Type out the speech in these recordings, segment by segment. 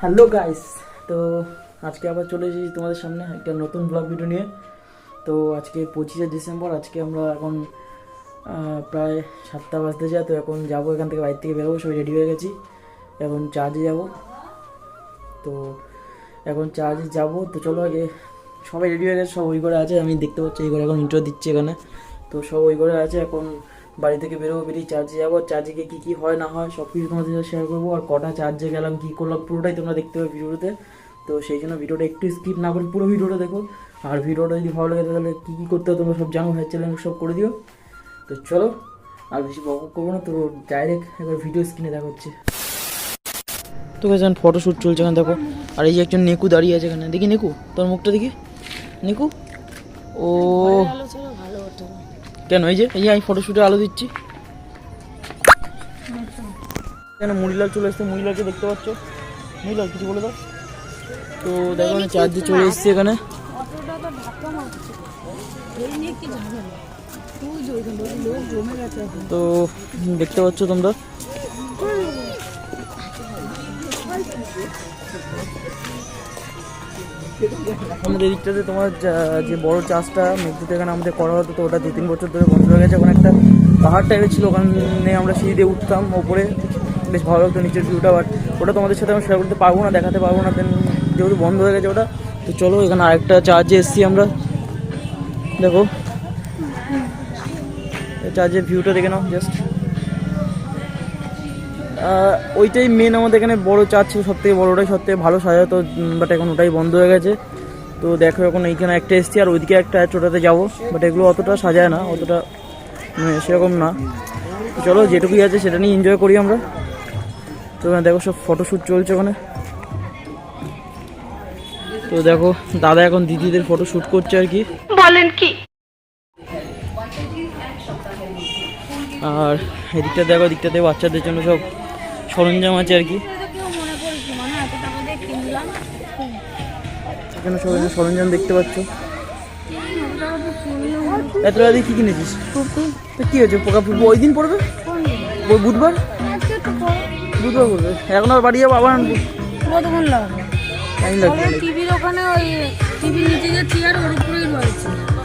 Hello guys, তো আজকে আবার চলে এসেছি তোমাদের সামনে একটা নতুন ব্লগ ভিডিও নিয়ে। তো আজকে পঁচিশে ডিসেম্বর, আজকে আমরা এখন প্রায় সাতটা বাজতে যায়, তো এখন যাব এখান থেকে বাইরে থেকে বেরোবো, সবাই রেডি হয়ে গেছি। এখন চার্জে যাব। তো এখন চার্জে যাব, তো চলো আগে সবাই রেডি হয়ে গেছে, সব ওই করে আছে, আমি দেখতে পাচ্ছি, এই করে এখন ইন্টার দিচ্ছি এখানে। তো সব ওই করে আছে, এখন বাড়ি থেকে বেরোবো, বেরিয়ে চার্জে যাব চার্জে গিয়ে কী কী হয়, না হয় সব কিছু তোমাদের সাথে শেয়ার করব। আর কটা চার্জে গেলাম, কী করলাম, পুরোটাই তোমরা দেখতে পাবে ভিডিওতে। তো সেই জন্য ভিডিওটা একটু স্কিপ না করে পুরো ভিডিওটা দেখো। আর ভিডিওটা যদি ভালো লাগে, তাহলে কী কী করতে হবে তোমরা সব জানো ভাই চ্যানেল সব করে দিও। তো চলো, আর বেশি বক করব না তো ডাইরেক্ট একবার ভিডিও স্ক্রিনে দেখা হচ্ছে তো গেছে ফটোশ্যুট চলছে এখানে, দেখো। আর এই যে একজন নেকু দাঁড়িয়ে আছে এখানে। দেখি নেকু, তোর মুখটা দেখি। নেকু? ও। কেন, এই যে, এই আমি ফটোশ্যুটে আলো দিচ্ছি। কেন মুড়িলাল চলে এসছে মুড়িলালকে দেখতে পাচ্ছ? মুড়িলাল কিছু বলে দাও। তো দেখো, আমি চার্জে চলে এসেছি এখন। তো, দেখতে পাচ্ছ তোমরা? আমাদের এদিকটাতে তোমার যে বড় চাষটা মেঘদূত এখানে আমাদের করা হতো, তো ওটা দু তিন বছর ধরে বন্ধ হয়ে গেছে। ওখানে একটা পাহাড় টাইপের ছিল, ওখানে আমরা সিঁড়ি দিয়ে উঠতাম ওপরে। বেশ ভালো লাগতো নিচের ভিউটা বাট ওটা তোমাদের সাথে আমি শেয়ার করতে পারব না, দেখাতে পারব না দেন যেহেতু বন্ধ হয়ে গেছে ওটা, তো চলো এখানে আরেকটা চার্জে এসেছি আমরা। দেখো। চার্জের ভিউটা দেখে নাও জাস্ট ওইটাই মেন আমাদের এখানে বড় চার্জ ছিল সব থেকে বড়োটাই সব থেকে ভালো সাজা তো বাট এখন ওটাই বন্ধ হয়ে গেছে। তো দেখো এখন এইখানে একটা এসছি আর ওইদিকে একটা আছে ওটাতে যাব বাট এগুলো অতটা সাজায় না অতটা মানে সেরকম না। চলো যেটুকুই আছে সেটা নিয়ে এনজয় করি আমরা। তো দেখো সব ফটোশ্যুট চলছে ওখানে। তো দেখো দাদা এখন দিদিদের ফটো শ্যুট করছে আর কি। বলেন কি? আর এদিকটা দেখো এদিকটাতে বাচ্চাদের জন্য সব সরঞ্জাম আছে আর কি। এখানে সব সরঞ্জাম দেখতে পাচ্ছ। এত দিয়ে কী কিনেছিস? কী হয়েছে? পোকা ফুটবো? ওই দিন পড়বে? ওই বুধবার? বুধবার পড়বে। এখন আর বাড়ি যাব আবার আনব।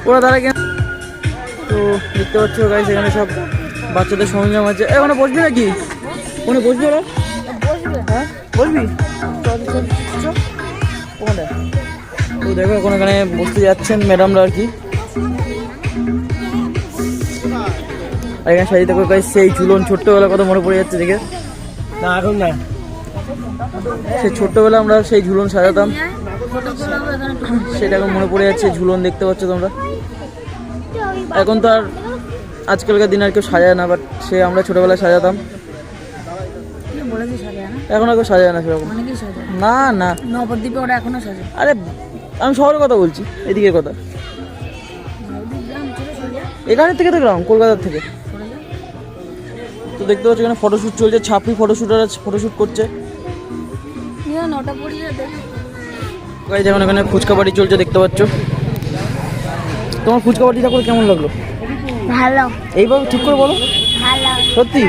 ওর তারা কেন? তো দেখতে পাচ্ছ গাইস এখানে সব বাচ্চাদের সরঞ্জাম আছে। এ, ওখানে বসবি নাকি? ওখানে বসবি ওরা? বসবে। হ্যাঁ? বসবি। ওখানে। তো দেখো এখন এখানে বসতে যাচ্ছেন ম্যাডামরা আর কি। আর এখানে সাজিয়ে দেখো সেই ঝুলন ছোট্টবেলা কথা মনে পড়ে যাচ্ছে দেখে। না এখন না। সেই ছোট্টবেলা আমরা সেই ঝুলন সাজাতাম। সেটা এখন মনে পড়ে যাচ্ছে ঝুলন দেখতে পাচ্ছ তোমরা। এখন তো আর আজকালকার দিনে আর কেউ সাজায় না বাট সে আমরা ছোটবেলায় সাজাতাম। বলেছি সাজায় না? এখন আর কেউ সাজায় না সেরকম। অনেকেই সাজায়। না না। নবদ্বীপে ওরা এখনও সাজায়। আরে আমি শহরের কথা বলছি এদিকের কথা। এখানের থেকে তো গ্রাম কলকাতার থেকে। তো দেখতে পাচ্ছ এখানে ফটোশ্যুট চলছে ছাপড়ি ফটোশ্যুটার ফটোশ্যুট করছে। গাইজ এখন এখানে ফুচকা পাটি চলছে দেখতে পাচ্ছ। তোমার ফুচকা পাটিটা করে কেমন লাগল? ভালো। এইভাবে ঠিক করে বলো। ভালো। সত্যি?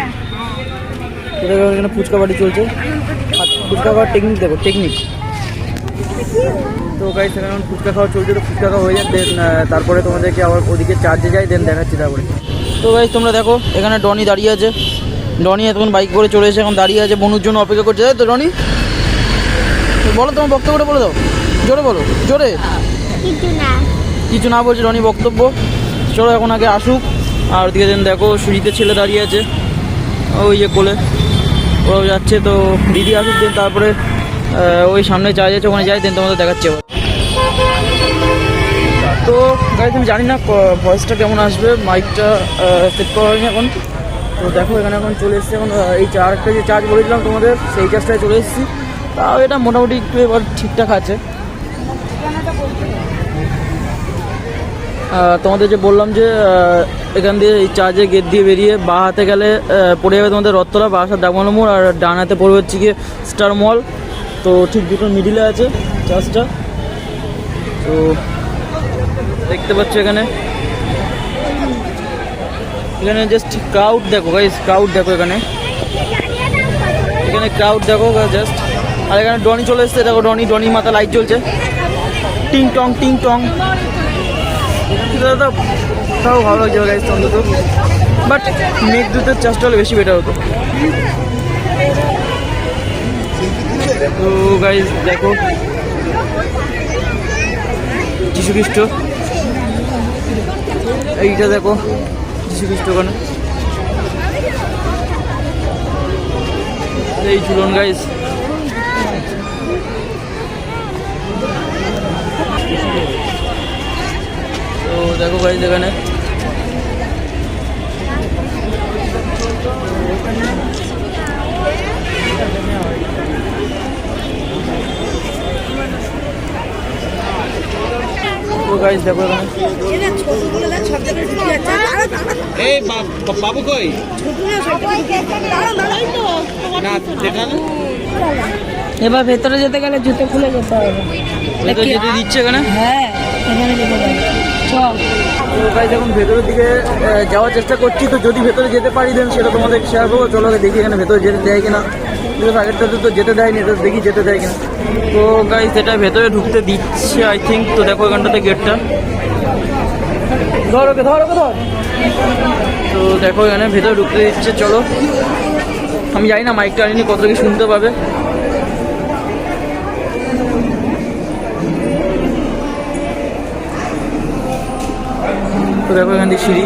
এখানে ফুচকা পাটি চলছে। ফুচকা খাওয়ার টেকনিক দেখো টেকনিক তো গাইস এখানে ফুচকা খাওয়া চলছে তো ফুচকা খাওয়া হয়ে যায় দেন তারপরে তোমাদেরকে আবার ওদিকে চার্জে যাই দেন দেখাচ্ছি তারপরে। তো গাইস তোমরা দেখো এখানে ডনি দাঁড়িয়ে আছে। ডনি এতক্ষণ বাইক করে চলে এসে এখন দাঁড়িয়ে আছে বনুর জন্য অপেক্ষা করছে। তাই তো ডনি। বলো তোমার বক্তব্যটা বলে দাও। জোরে বলো জোরে। কিছু না। কিছু না বলছে ডনি বক্তব্য। চলো এখন আগে আসুক। আর ওদিকে দেখো সুজিতের ছেলে দাঁড়িয়ে আছে। ওই যে কোলে। ওরাও যাচ্ছে, তো দিদি আসুক, দেন তারপরে ওই সামনে যা যাচ্ছে, ওখানে যাই, দেন তোমাদের দেখাচ্ছে এবার তো গাড়ি তুমি জানি না ভয়েসটা কেমন আসবে মাইকটা সেট করা হয়নি এখন। তো দেখো, এখানে এখন চলে এসেছে এখন এই চার্জটা যে চার্জ বলেছিলাম তোমাদের, সেই চার্জটায় চলে এসেছি। তাও এটা মোটামুটি একটু এবার ঠিকঠাক আছে। তোমাদের যে বললাম যে এখান দিয়ে এই চার্জের গেট দিয়ে বেরিয়ে বা হাতে গেলে পড়ে যাবে তোমাদের রথতলা বা হাতে দাগমানো মোড় আর ডান হাতে পড়বে হচ্ছে গিয়ে স্টার মল তো ঠিক দুটো মিডিলে আছে চার্জটা। তো দেখতে পাচ্ছ এখানে। এখানে জাস্ট ক্রাউড দেখো গাইস ক্রাউড দেখো এখানে। এখানে ক্রাউড দেখো জাস্ট আর এখানে ডনি চলে এসছে, দেখো ডনি ডনি মাথা লাইট চলছে টিং টং টিং টং দাদা তাও ভালো লাগছে গাইজ অন্তত। বাট মেঘদূতের চাষটা হলে বেশি বেটার হতো। তো গাইজ দেখো। খ্রিস্ট এইটা দেখো। যিশু খ্রিস্ট ওখানে। এই ঝুলন গাইজ তো দেখো গাইজ এখানে। তো গাইজ দেখো এখানে। এই বাবু কই? এবার ভেতরে যেতে গেলে জুতো খুলে যেতে হবে। দিচ্ছে এখানে? হ্যাঁ এখানে যেতে এখন ভেতরের দিকে যাওয়ার চেষ্টা করছি। তো যদি ভেতরে যেতে পারি দেন সেটা তোমাদের শেয়ার করব। চলো দেখি এখানে ভেতরে যেতে দেয় কিনা। কিন্তু আগেরটাতে তো যেতে দেয়নি তো দেখি যেতে দেয় কিনা। তো গাইজ এটা ভেতরে ঢুকতে দিচ্ছে আই থিঙ্ক তো দেখো এখানটাতে গেটটা ধর ওকে ধর ওকে ধর। তো দেখো এখানে ভেতরে ঢুকতে দিচ্ছে চলো। আমি জানি না মাইকটা আনিনি কত কি শুনতে পাবে। তো দেখো এখান থেকে সিঁড়ি।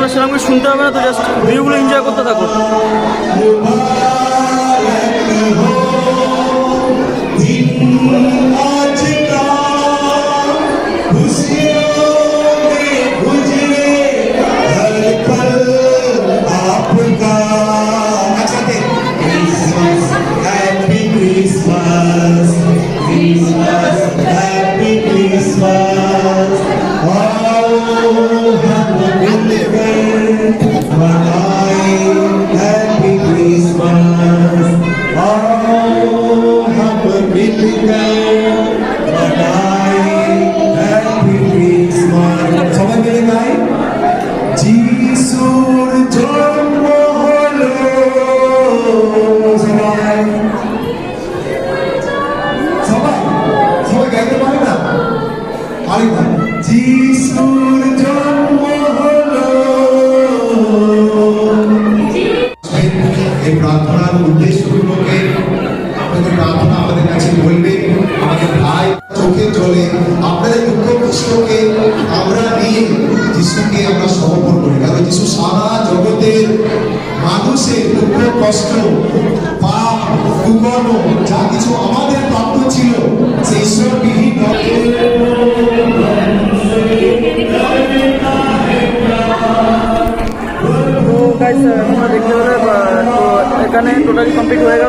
তোমরা সেরকম শুনতে হবে না তো জাস্ট ভিউগুলো এনজয় করতে থাকো আমাদের কাছে সমর্পণ করি। সারা জগতের মানুষের কষ্ট, পাপ যা কিছু আমাদের প্রাপ্ত ছিল, সেই ঈশ্বরবিহীন তো গাইজ তোমরা দেখতে পাবে তো এখানে টোটালি কমপ্লিট হয়ে গেল।